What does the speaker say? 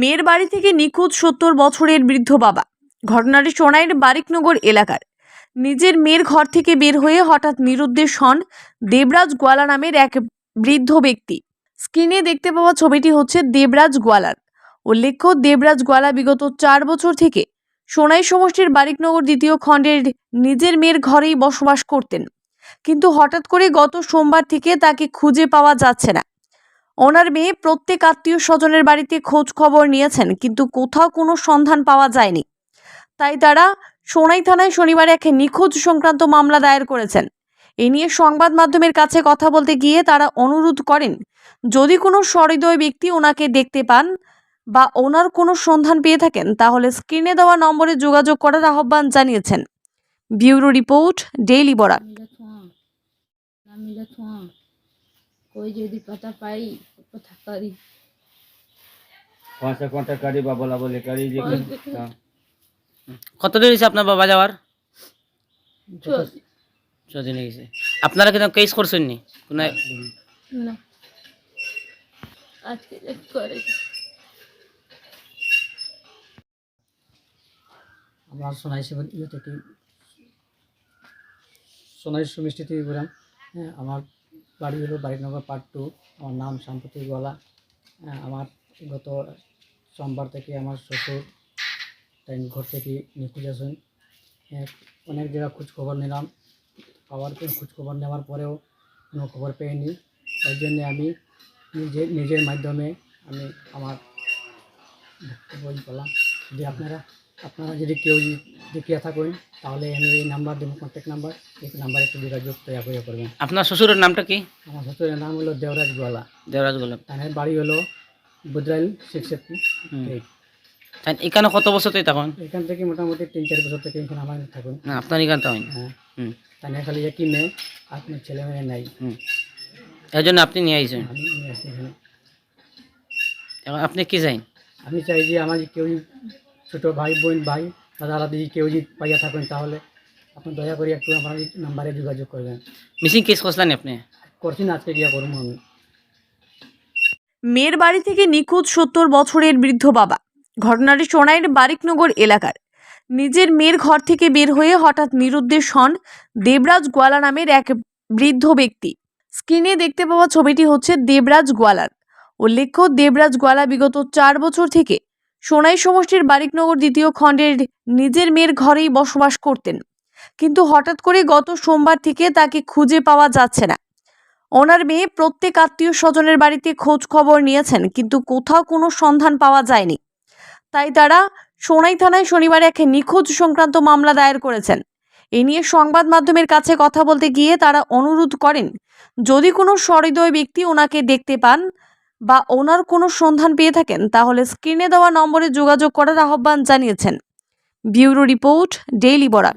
মেয়ের বাড়ি থেকে নিখোঁজ সত্তর বছরের বৃদ্ধ বাবা। ঘটনাটি সোনাইয়ের বারিকনগর এলাকার। নিজের মেয়ের ঘর থেকে বের হয়ে হঠাৎ নিরুদ্দেশ হন দেবরাজ গোয়ালা নামের এক বৃদ্ধ ব্যক্তি। স্ক্রিনে দেখতে পাওয়া ছবিটি হচ্ছে দেবরাজ গোয়ালার। উল্লেখ্য, দেবরাজ গোয়ালা বিগত চার বছর থেকে সোনাই সমষ্টির বারিকনগর দ্বিতীয় খণ্ডের নিজের মেয়ের ঘরেই বসবাস করতেন। কিন্তু হঠাৎ করে গত সোমবার থেকে তাকে খুঁজে পাওয়া যাচ্ছে না। ওনার মেয়ে প্রত্যেক আত্মীয় স্বজনের বাড়িতে খোঁজ খবর নিয়েছেন, কিন্তু কোথাও কোনো সন্ধান পাওয়া যায়নি। তাই তারা সোনাই থানায় শনিবার এক নিখোঁজ সংক্রান্ত মামলা দায়ের করেছেন। এ নিয়ে সংবাদ মাধ্যমের কাছে কথা বলতে গিয়ে তারা অনুরোধ করেন, যদি কোনো সহৃদয় ব্যক্তি ওনাকে দেখতে পান বা ওনার কোনো সন্ধান পেয়ে থাকেন, তাহলে স্ক্রিনে দেওয়া নম্বরে যোগাযোগ করার আহ্বান জানিয়েছেন। Bureau report, daily Barak. কই যদি পাতা পাই কথা করি। কোন কন্টা কারি বাবা লা বলে কারি যে কত দিন হইছে আপনার বাবা যাওয়ার? ছ দিন। হইছে আপনারা কিন্তু কেস করছেন নি? কোন না। আজকে যে করে। আমার সোনাই সেবন ইয়ে থেকে সোনাই সুমিষ্টি থেকে ঘুরাম হ্যাঁ, আমার বাড়ি হলো বাড়িনগর পার্ট টু আমার নাম সাম্প্রতি গলা। আমার গত সোমবার থেকে আমার শ্বশুর তাই ঘর থেকে নিখোঁজ আছেন। হ্যাঁ অনেক জায়গা খোঁজ খবর নিলাম। পাওয়ার পর খোঁজ খবর নেওয়ার পরেও কোনো খবর পেইনি তাই জন্য আমি নিজে, নিজের মাধ্যমে আমি আমার বই বললাম। যে আপনারা? আপনারা যদি কেউ দেখিয়া থাকেন তাহলে আমি এই নাম্বার দেবো কন্ট্যাক্ট নাম্বার। এই নাম্বারে একটু যোগাযোগ তৈরি করে করবেন। আপনার শ্বশুরের নামটা কি? আমার শ্বশুরের নাম হলো দেবরাজ গোয়ালা। দেবরাজ গোলাপ তাদের বাড়ি হলো বুদ্রাইল সিক্স এখানে কত বছর তুই তখন এখান থেকে মোটামুটি তিন চার বছর থেকে এখানে আমার থাকুন। না আপনার এখানটা হ্যাঁ। হুম। তাই খালি একই মেয়ে আপনার ছেলে মেয়ে নাই। এর জন্য আপনি নিয়ে আইছেন? আমি নিয়ে আসি এখানে। এখন আপনি কি চাইন? আমি চাই যে আমার কেউ ছোটো ভাই বোন ভাই দাদা দাদি কেউ যদি পাইয়া থাকেন তাহলে আপনি দয়া করে একটু আমার নাম্বারে যোগাযোগ করবেন। মিসিং কেস করছিলেন আপনি? করছি না আজকে গিয়া করব আমি। মেয়ের বাড়ি থেকে নিখোঁজ সত্তর বছরের বৃদ্ধ বাবা। ঘটনাটি সোনাইয়ের বারিকনগর এলাকার। নিজের মেয়ের ঘর থেকে বের হয়ে হঠাৎ নিরুদ্দেশ হন দেবরাজ গোয়ালা নামের এক বৃদ্ধ ব্যক্তি। স্ক্রিনে দেখতে পাওয়া ছবিটি হচ্ছে দেবরাজ গোয়ালার। উল্লেখ্য দেবরাজ গোয়ালা বিগত চার বছর থেকে সোনাই সমষ্টির বারিকনগর দ্বিতীয় খণ্ডের নিজের মেয়ের ঘরেই বসবাস করতেন। কিন্তু হঠাৎ করে গত সোমবার থেকে তাকে খুঁজে পাওয়া যাচ্ছে না। ওনার মেয়ে প্রত্যেক আত্মীয় স্বজনের বাড়িতে খোঁজ খবর নিয়েছেন, কিন্তু কোথাও কোনো সন্ধান পাওয়া যায়নি। তাই তারা সোনাই থানায় শনিবার এক নিখোঁজ সংক্রান্ত মামলা দায়ের করেছেন। এ নিয়ে সংবাদ মাধ্যমের কাছে কথা বলতে গিয়ে তারা অনুরোধ করেন, যদি কোনো সহৃদয় ব্যক্তি ওনাকে দেখতে পান বা ওনার কোনো সন্ধান পেয়ে থাকেন, তাহলে স্ক্রিনে দেওয়া নম্বরে যোগাযোগ করার আহ্বান জানিয়েছেন। Bureau report, daily Barak.